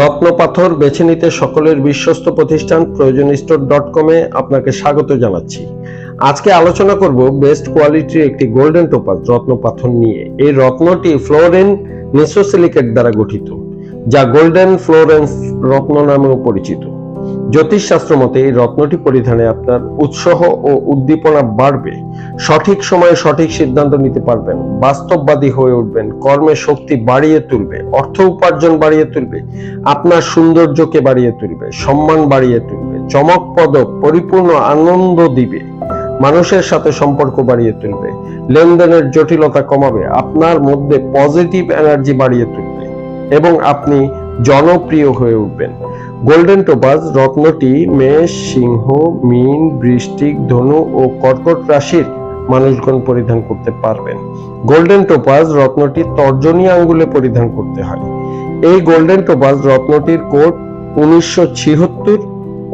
রত্নপাথর বেছে নিতে সকলের বিশ্বস্ত প্রতিষ্ঠান প্রয়োজন স্টোর ডট কমে আপনাকে স্বাগত জানাচ্ছি। আজকে আলোচনা করব বেস্ট কোয়ালিটির একটি গোল্ডেন টোপাজ রত্নপাথর নিয়ে। এই রত্নটি ফ্লোরেন মেসোসিলিকেট দ্বারা গঠিত, যা গোল্ডেন ফ্লোরেন্স রত্ন নামেও পরিচিত। জ্যোতিষশাস্ত্র মতে এই রত্নটি পরিধানে আপনার উৎসাহ ও উদ্দীপনা বাড়বে। সঠিক সময়ে সঠিক সিদ্ধান্ত নিতে পারবেন, বাস্তববাদী হয়ে উঠবেন কর্মে শক্তি বাড়িয়ে তুলবে, অর্থ উপার্জন বাড়িয়ে তুলবে, আপনার সৌন্দর্যকে বাড়িয়ে তুলবে, সম্মান বাড়িয়ে তুলবে চমকপদ পরিপূর্ণ আনন্দ দিবে, মানুষের সাথে সম্পর্ক বাড়িয়ে তুলবে, লেনদেনের জটিলতা কমাবে, আপনার মধ্যে পজিটিভ এনার্জি বাড়িয়ে তুলবে এবং আপনি জনপ্রিয় হয়ে উঠবেন। গোল্ডেন টোপাজ রত্নটি মেষ, সিংহ, মিন, বৃষ্টিক, ধনু ও কর্কট রাশির মানুষগণ পরিধান করতে পারবেন। গোল্ডেন টোপাজ রত্নটি তর্জনী আঙ্গুলে পরিধান করতে হয়। এই গোল্ডেন টোপাজ রত্নটির কোট উনিশশো ছিহত্তর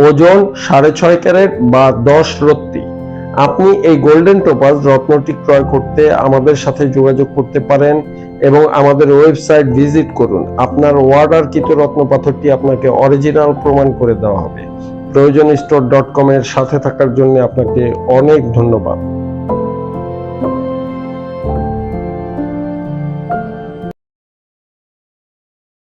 ওজন সাড়ে ছয় ক্যারেট বা দশ রত্তি আপনি এই গোল্ডেন টোপাস রত্নটি ক্রয় করতে আমাদের সাথে যোগাযোগ করতে পারেন এবং আমাদের ওয়েবসাইট ভিজিট করুন। আপনার অর্ডারকৃত রত্ন পাথরটি আপনাকে অরিজিনাল প্রমাণ করে দেওয়া হবে। প্রয়োজন স্টোর ডট কম এর সাথে থাকার জন্য আপনাকে অনেক ধন্যবাদ।